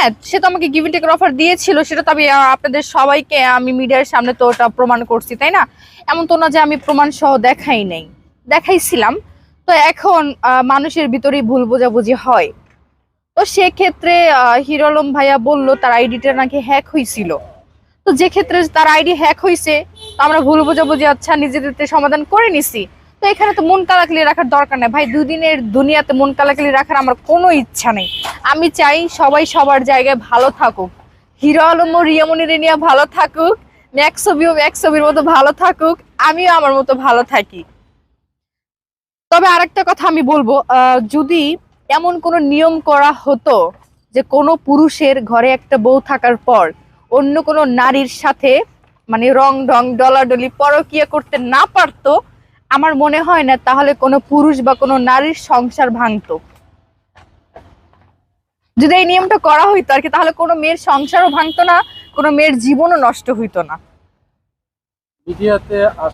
হ্যাঁ সে তো আমাকে গিভিং টেকের অফার দিয়েছিল, সেটা তো আমি আপনাদের সবাইকে, আমি মিডিয়ার সামনে তো ওটা প্রমাণ করছি, তাই না? এমন তো না যে আমি প্রমাণ সহ দেখাই নাই। দেখাইছিলাম। তো এখন মানুষের ভিতরেই ভুল বোঝাবুঝি হয়। তো সেক্ষেত্রে হিরো ভাইয়া বলল, তার আইডিটা নাকি হ্যাক হয়েছিল তো যে ক্ষেত্রে তার আইডি হ্যাক হয়েছে আমরা ভুল বোঝাবুঝি আচ্ছা নিজেদের সমাধান করে নিছি। তো এখানে তো মন কালাকলি রাখার দরকার নেই। ভাই, দুদিনের দুনিয়াতে মন কালাকলি রাখার আমার কোনো ইচ্ছা নেই। আমি চাই সবাই সবার জায়গায় ভালো থাকুক। হিরো আলম ও রিয়ামনির নিয়ে ভালো থাকুক। ম্যাক্স ছবিও ম্যাক্স ছবির মতো ভালো থাকুক। আমিও আমার মতো ভালো থাকি। তবে আরেকটা কথা আমি বলব যদি এমন কোনো নিয়ম করা হতো যে কোনো পুরুষের ঘরে একটা বউ থাকার পর অন্য কোনো নারীর সাথে মানে রং ঢং, ডলাডলি পরকিয়া করতে না পারতো, আমার মনে হয় না তাহলে কোনো পুরুষ বা কোনো নারীর সংসার ভাঙতো। যদি এই নিয়মটা করা হইতো আর কি, তাহলে কোনো মেয়ের সংসারও ভাঙতো না, কোনো মেয়ের জীবনও নষ্ট হইতো না।